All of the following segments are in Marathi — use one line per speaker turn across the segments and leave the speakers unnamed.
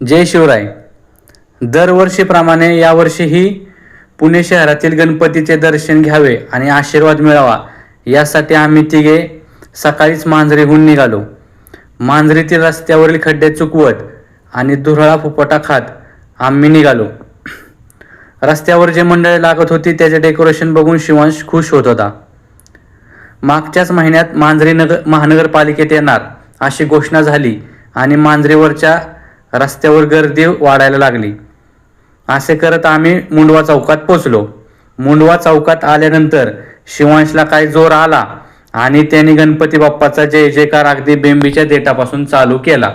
जय शिवराय. दरवर्षीप्रमाणे यावर्षीही पुणे शहरातील गणपतीचे दर्शन घ्यावे आणि आशीर्वाद मिळावा यासाठी आम्ही तिघे सकाळीच मांजरीहून निघालो. मांजरीतील रस्त्यावरील खड्डे चुकवत आणि धुरळा फुपटा खात आम्ही निघालो. रस्त्यावर जे मंडळी लागत होती त्याचे डेकोरेशन बघून शिवांश खुश होत होता. मागच्याच महिन्यात मांजरी नगर महानगरपालिकेत येणार अशी घोषणा झाली आणि मांजरीवरच्या रस्त्यावर गर्दी वाढायला लागली. असे करत आम्ही मुंडवा चौकात पोचलो मुंडवा चौकात आल्यानंतर शिवांशला काही जोर आला आणि त्याने गणपती बाप्पाचा जय जयकार अगदी बेंबीच्या देठापासून चालू केला.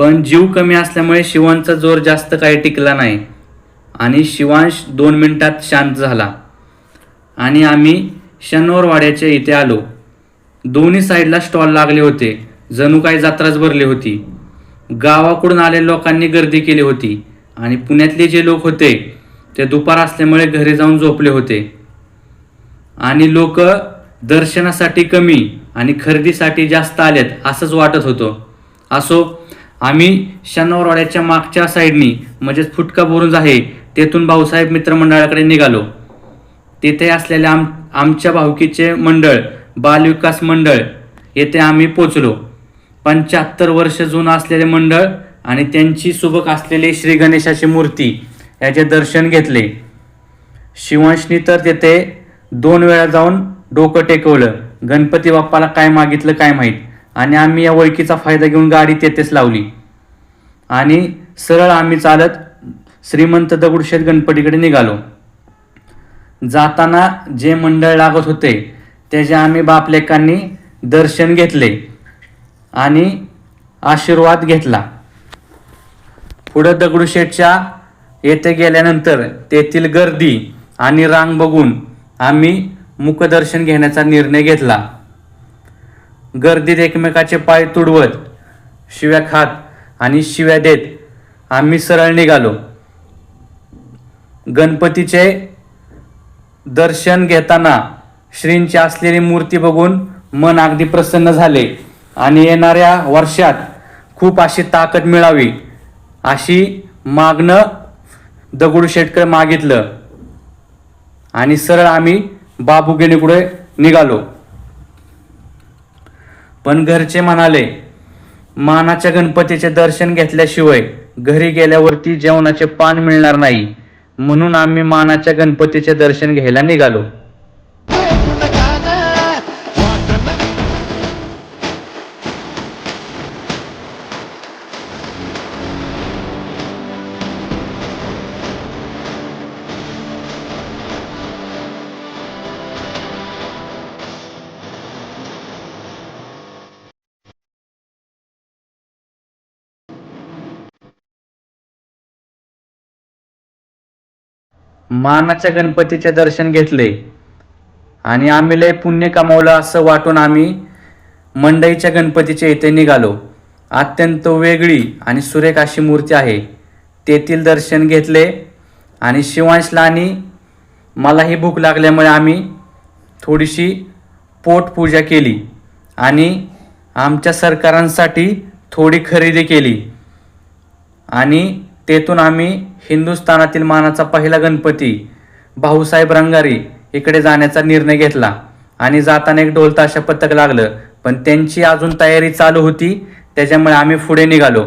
पण जीव कमी असल्यामुळे शिवांचा जोर जास्त काही टिकला नाही. आणि शिवांश दोन मिनिटात शांत झाला. आणि आम्ही शनोरवाड्याच्या इथे आलो. दोन्ही साईडला स्टॉल लागले होते. जणू काही जत्राच भरली होती. गावाकडून आलेल्या लोकांनी गर्दी केली होती. आणि पुण्यातले जे लोक होते ते दुपार असल्यामुळे घरी जाऊन झोपले होते. आणि लोक दर्शनासाठी कमी आणि खरेदीसाठी जास्त आलेत असंच वाटत होतं. असो आम्ही शनिवारवाड्याच्या मागच्या साईडनी म्हणजेच फुटका बुरुंज आहे तेथून भाऊसाहेब मित्रमंडळाकडे निघालो. तेथे असलेले आम आमच्या भाऊकीचे मंडळ बालविकास मंडळ येथे आम्ही पोचलो. पंच्याहत्तर वर्ष जुनं असलेले मंडळ आणि त्यांची सुबक असलेली श्री गणेशाची मूर्ती याचे दर्शन घेतले. शिवांशनी तर तेथे दोन वेळा जाऊन डोकं टेकवलं. गणपती बाप्पाला काय मागितलं काय माहीत? आणि आम्ही या ओळखीचा फायदा घेऊन गाडी तेथेच लावली. आणि सरळ आम्ही चालत श्रीमंत दगडूशेठ गणपतीकडे निघालो. जाताना जे मंडळ लागत होते त्याचे आम्ही बापलेकांनी दर्शन घेतले आणि आशीर्वाद घेतला. पुढं दगडूशेठच्या येथे गेल्यानंतर तेथील गर्दी आणि रांग बघून आम्ही मुखदर्शन घेण्याचा निर्णय घेतला. गर्दीत एकमेकाचे पाय तुडवत शिव्या खात आणि शिव्या देत आम्ही सरळ निघालो. गणपतीचे दर्शन घेताना श्रींची असलेली मूर्ती बघून मन अगदी प्रसन्न झाले आणि येणाऱ्या वर्षात खूप अशी ताकद मिळावी अशी मागणं दगडूशेठकडे मागितलं आणि सरळ आम्ही बाबूगिणीकडे निघालो. पण घरचे म्हणाले मानाच्या गणपतीचे दर्शन घेतल्याशिवाय घरी गेल्यावरती जेवणाचे पान मिळणार नाही. म्हणून आम्ही मानाच्या गणपतीचे दर्शन घ्यायला निघालो. मानाच्या गणपतीचे दर्शन घेतले. आणि आम्ही लय पुण्य कमावलं असं वाटून आम्ही मंडईच्या गणपतीच्या इथे निघालो. अत्यंत वेगळी आणि सुरेख अशी मूर्ती आहे. तेथील दर्शन घेतले आणि शिवांशला आणि मलाही भूक लागल्यामुळे आम्ही थोडीशी पोटपूजा केली आणि आमच्या सरकारांसाठी थोडी खरेदी केली. आणि तेथून आम्ही हिंदुस्थानातील मानाचा पहिला गणपती भाऊसाहेब रंगारी इकडे जाण्याचा निर्णय घेतला. आणि जाताना एक ढोल ताशा पथक लागलं. पण त्यांची अजून तयारी चालू होती. त्याच्यामुळे आम्ही पुढे निघालो.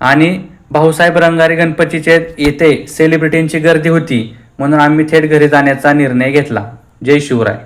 आणि भाऊसाहेब रंगारी गणपतीचे येथे सेलिब्रिटींची गर्दी होती. म्हणून आम्ही थेट घरी जाण्याचा निर्णय घेतला. जय शिवराय.